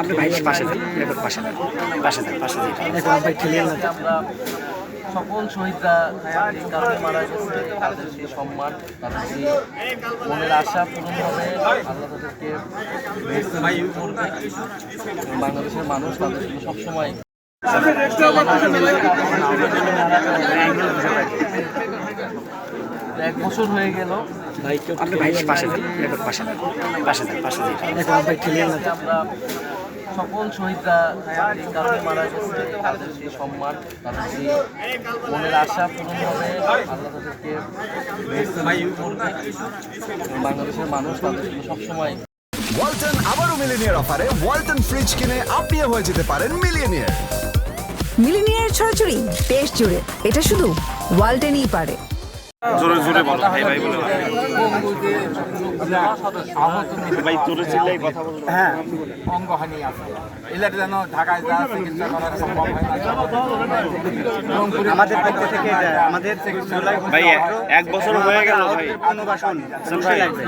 আপনি ভাই পাশে যান এবার পাশে যান পাশে যান পাশে যান। আমরা সকল শহীদরা এই কারণে মারা গেছে। তাদের সেই সম্মান তাদের সেই মনের আশা পূরণ হবে আল্লাহ তাদেরকে বাংলাদেশের মানুষ তাদের সবসময় এক বছর হয়ে গেল। আপনি ভাই পাশে যান পাশে যান পাশে যান পাশে যান। সকল শহীদরা এই কারণে মারা গেছে। তাদের সেই সম্মান তাদের সেই মনের আশা পূরণ হবে আল্লাহ তাদেরকে বাংলাদেশের মানুষ তাদের জন্য সবসময় ওয়ালটন আবারও মিলিনিয়ার অফারে ওয়ালটন ফ্রিজ কিনে আপনিও হয়ে যেতে পারেন মিলিয়নিয়ার মিলিনিয়ার ছড়াছড়ি দেশ জুড়ে। এটা শুধু ওয়ালটেনই পারে। জোরে জোরে বলো ভাই ভাই বলে ভাই জোরে চিল্লাই কথা বলো। হ্যাঁ অঙ্গহানি আছে। এগুলা যেন ঢাকায় যা চিকিৎসা করা সম্ভব হয় আমাদের পক্ষ থেকে আমাদের ভাই এক বছর হয়ে গেল ভাই। পুনর্বাসন লাগবে